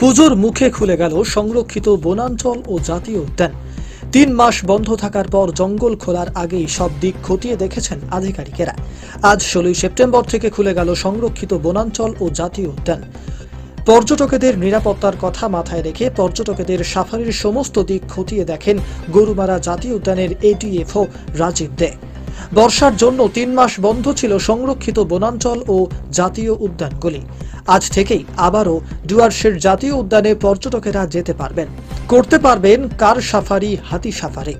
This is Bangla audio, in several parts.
পুজোর মুখে খুলে গেল সংরক্ষিত বনাঞ্চল ও জাতীয় উদ্যান। তিন মাস বন্ধ থাকার পর জঙ্গল খোলার আগেই সব দিক খতিয়ে দেখেছেন আধিকারিকেরা। আজ ষোলোই সেপ্টেম্বর থেকে খুলে গেল সংরক্ষিত বনাঞ্চল ও জাতীয় উদ্যান। পর্যটকদের নিরাপত্তার কথা মাথায় রেখে পর্যটকদের সাফারির সমস্ত দিক খতিয়ে দেখেন গরুমারা জাতীয় উদ্যানের এডিএফও রাজীব দে। বর্ষার জন্য তিন মাস বন্ধ ছিল সংরক্ষিত বনাঞ্চল ও জাতীয় উদ্যানগুলি। আজ থেকেই আবারও ডুয়ার্সের জাতীয় উদ্যানে পর্যটকেরা যেতে পারবেন। করতে পারবেন কার সাফারি, হাতি সাফারি।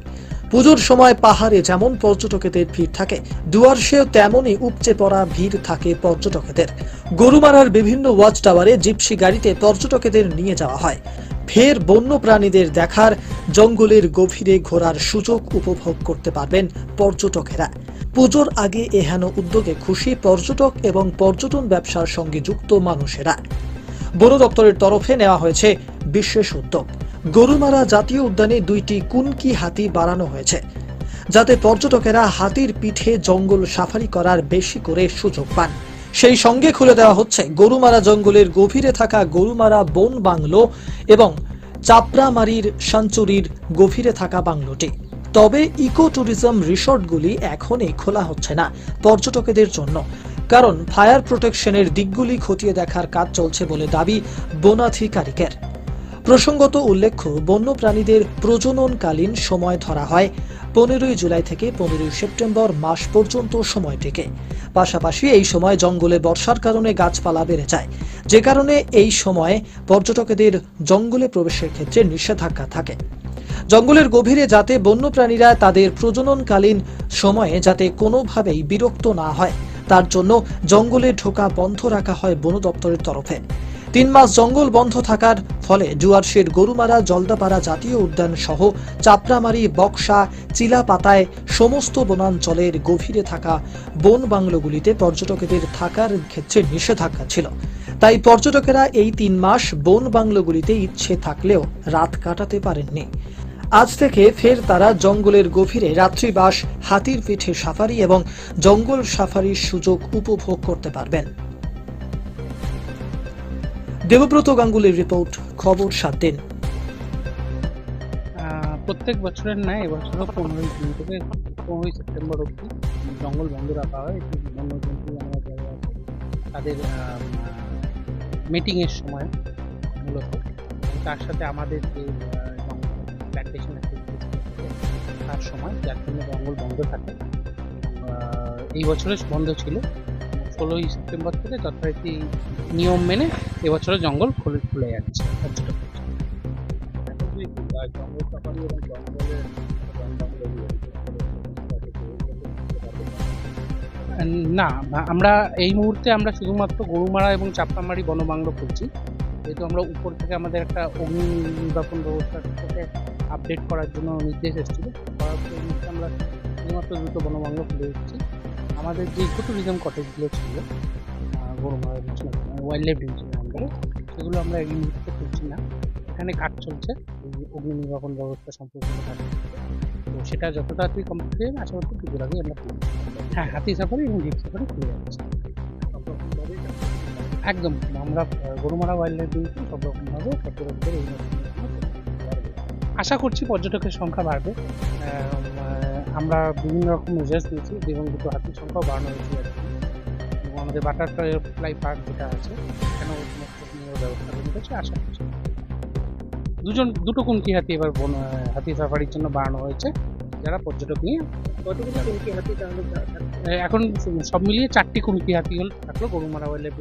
পুজোর সময় পাহাড়ে যেমন পর্যটকেদের ভিড় থাকে, ডুয়ার্সেও তেমনই উপচে পড়া ভিড় থাকে পর্যটকেদের। গরুমারার বিভিন্ন ওয়াচ টাওয়ারে জিপসি গাড়িতে পর্যটকেদের নিয়ে যাওয়া হয়। ফের বন্য প্রাণীদের দেখার জঙ্গলের গভীরে ঘোরার সুযোগ উপভোগ করতে পারবেন পর্যটকেরা। পুজোর আগে এহেন উদ্যোগে খুশি পর্যটক এবং পর্যটন ব্যবসার সঙ্গে যুক্ত মানুষেরা। বন দপ্তরের তরফে নেওয়া হয়েছে বিশেষ উদ্যোগ। গরুমারা জাতীয় উদ্যানে দুইটি কুনকি হাতি বাড়ানো হয়েছে, যাতে পর্যটকেরা হাতির পিঠে জঙ্গল সাফারি করার বেশি করে সুযোগ পান। সেই সঙ্গে খুলে দেওয়া হচ্ছে গরুমারা জঙ্গলের গভীরে থাকা গরুমারা বন বাংলো এবং চাপড়ামারির সাঞ্চুরির গভীরে থাকা বাংলোটি। তবে ইকো ট্যুরিজম রিসর্টগুলি এখনই খোলা হচ্ছে না পর্যটকদের জন্য। কারণ ফায়ার প্রোটেকশনের দিকগুলি খতিয়ে দেখার কাজ চলছে বলে দাবি বনাধিকারিকের। প্রসঙ্গত উল্লেখ্য, বন্যপ্রাণীদের প্রজননকালীন সময় ধরা হয় পনেরোই জুলাই থেকে পনেরোই সেপ্টেম্বর মাস পর্যন্ত সময়টিকে পাশাপাশি এই সময় জঙ্গলে বর্ষার কারণে গাছপালা বেড়ে যায়। যে কারণে এই সময় পর্যটকদের জঙ্গলে প্রবেশের ক্ষেত্রে নিষেধাজ্ঞা থাকে। জঙ্গলের গভীরে যাতে বন্যপ্রাণীরা তাদের প্রজননকালীন সময়ে যাতে কোনোভাবেই বিরক্ত না হয়, তার জন্য জঙ্গলে ঢোকা বন্ধ রাখা হয় বন দপ্তরের তরফে। তিন মাস জঙ্গল বন্ধ থাকার ফলে ডুয়ার্সের গরুমারা, জলদাপাড়া জাতীয় উদ্যান সহ চাপড়ামারি, বক্সা, চিলাপাতায় সমস্ত বনাঞ্চলের গভীরে থাকা বন বাংলোগুলিতে পর্যটকদের থাকার ক্ষেত্রে নিষেধাজ্ঞা ছিল। তাই পর্যটকেরা এই তিন মাস বন বাংলোগুলিতে ইচ্ছে থাকলেও রাত কাটাতে পারেননি। আজ থেকে ফের তারা জঙ্গলের গভীরে রাত্রিবাস, হাতির পিঠে সাফারি এবং জঙ্গল সাফারির সুযোগ উপভোগ করতে পারবেন। দেবব্রত গাঙ্গুলির রিপোর্ট খবর সাত দিন। প্রত্যেক বছরের ন্যায় এবছরও পনেরোই জুন থেকে পনেরোই সেপ্টেম্বর অবধি জঙ্গল বন্ধ রাখা হয়। একটি বন্যজন্তু আমরা যারা তাদের মিটিংয়ের সময় মূলত। তার সাথে আমাদের যে প্ল্যান্টেশন তার সময় যার জন্য জঙ্গল বন্ধ থাকে। এই বছরে বন্ধ ছিল। ষোলোই সেপ্টেম্বর থেকে যথারীতি নিয়ম মেনে এবছরে জঙ্গল খুলে খুলে যাচ্ছে। না, আমরা এই মুহূর্তে আমরা শুধুমাত্র গরুমারা এবং চাপামারি বনবাংলো খুলছি। যেহেতু আমরা উপর থেকে আমাদের একটা অগ্নি ব্যবস্থা থেকে আপডেট করার জন্য নির্দেশ এসেছিল আমরা শুধুমাত্র দুটো বনবাংলো খুলে দিচ্ছি। আমাদের যে ইকো ট্যুরিজম কটেজগুলো ছিল ওয়াইল্ড লাইফ ডিভিশনের আন্ডারে সেগুলো আমরা এই মুহূর্তে খুলছি না। এখানে কাজ চলছে, এই অগ্নি নির্বাপন ব্যবস্থা সম্পর্কে কাজ চলছে। তো সেটা যত তাড়াতাড়ি কমপ্লিট হয়ে আশা করছি পুজোর আগে আমরা হ্যাঁ হাতি সাফারি এবং জিপ সাফারি খুলে যাচ্ছে একদম, আমরা গরুমারা ওয়াইল্ড লাইফ ডিভিশন সব রকমভাবে আশা করছি পর্যটকের সংখ্যা বাড়বে। আমরা বিভিন্ন রকম মেজার্স নিয়েছি এবং দুটো হাতির সংখ্যাও বাড়ানো হয়েছে আর কি। এবং আমাদের বাটারফ্লাই পার্ক যেটা আছে নিয়ে ব্যবস্থা করে হয়েছে আশা করছি। দুজন দুটো কুমকি হাতি এবার বন হাতি সাফারির জন্য বাড়ানো হয়েছে যারা পর্যটক নিয়ে। এখন সব মিলিয়ে চারটি কুমকি হাতি হল থাকল গরুমারা ওয়াইল্ড লাইফ